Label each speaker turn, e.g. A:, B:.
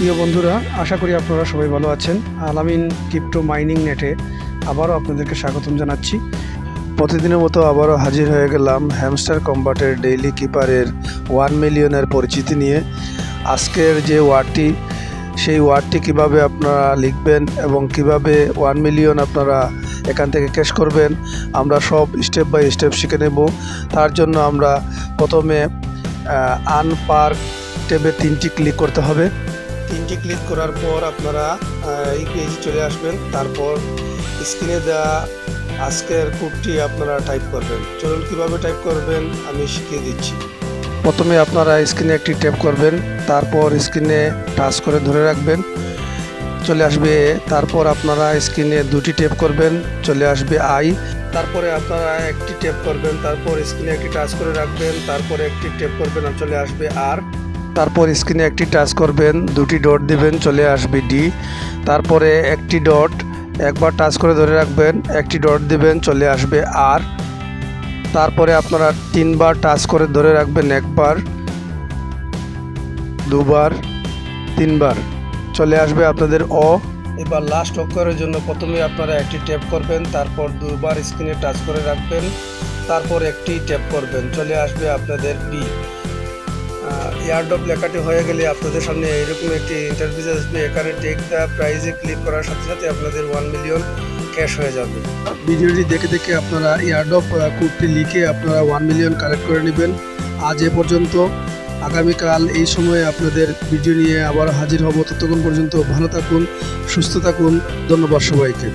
A: প্রিয় বন্ধুরা, আশা করি আপনারা সবাই ভালো আছেন। আলামিন ক্রিপ্টো মাইনিং নেটে আবারও আপনাদেরকে স্বাগতম জানাচ্ছি। প্রতিদিনের মতো আবারও হাজির হয়ে গেলাম হ্যামস্টার কম্বাটের ডেইলি কিপারের ওয়ান মিলিয়নের পরিচিতি নিয়ে। আজকের যে ওয়ার্ডটি সেই ওয়ার্ডটি কীভাবে আপনারা লিখবেন এবং কীভাবে ওয়ান মিলিয়ন আপনারা এখান থেকে ক্যাশ করবেন, আমরা সব স্টেপ বাই স্টেপ শিখে নেব। তার জন্য আমরা প্রথমে আনপার্ক ট্যাবে তিনটি ক্লিক করতে হবে। তিনটি ক্লিক করার পর আপনারা এই পেজে চলে আসবেন। তারপর স্ক্রিনে দেওয়া আজকের কোডটি আপনারা টাইপ করবেন। চলুন কীভাবে টাইপ করবেন, আমি শিখিয়ে দিচ্ছি। প্রথমে আপনারা স্ক্রিনে একটি ট্যাপ করবেন, তারপর স্ক্রিনে টাচ করে ধরে রাখবেন। চলে আসবে, তারপর আপনারা স্ক্রিনে দুটি ট্যাপ করবেন, চলে আসবে আই তারপরে আপনারা একটি ট্যাপ করবেন, তারপর স্ক্রিনে একটি টাচ করে রাখবেন, তারপরে একটি ট্যাপ করবেন চলে আসবে আর তারপর স্ক্রিনে একটি টাচ করবেন, দুটি ডট দিবেন, চলে আসবে ডি তারপরে একটি ডট, একবার টাচ করে ধরে রাখবেন, একটি ডট দিবেন, চলে আসবে আর তারপরে আপনারা তিনবার টাচ করে ধরে রাখবেন একবার, দুবার, তিনবার। চলে আসবে আপনাদের অ। এবার লাস্ট অক্ষরের জন্য প্রথমে আপনারা একটি ট্যাপ করবেন, তারপর দুবার স্ক্রিনে টাচ করে রাখবেন, তারপর একটি ট্যাপ করবেন, চলে আসবে আপনাদের পি এয়ারড্রপ লেখাটি হয়ে গেলে আপনাদের সামনে এরকম একটি ইন্টারভিউ আসবে। এখানে টেক দ্য প্রাইজে ক্লিক করার সাথে সাথে আপনাদের ওয়ান মিলিয়ন ক্যাশ হয়ে যাবে। ভিডিওটি দেখে দেখে আপনারা এয়ারড্রপ কোডটি লিখে আপনারা ওয়ান মিলিয়ন কালেক্ট করে নেবেন। আজ এ পর্যন্ত। আগামীকাল এই সময়ে আপনাদের ভিডিও নিয়ে আবার হাজির হব। ততক্ষণ পর্যন্ত ভালো থাকুন, সুস্থ থাকুন। ধন্যবাদ সবাইকে।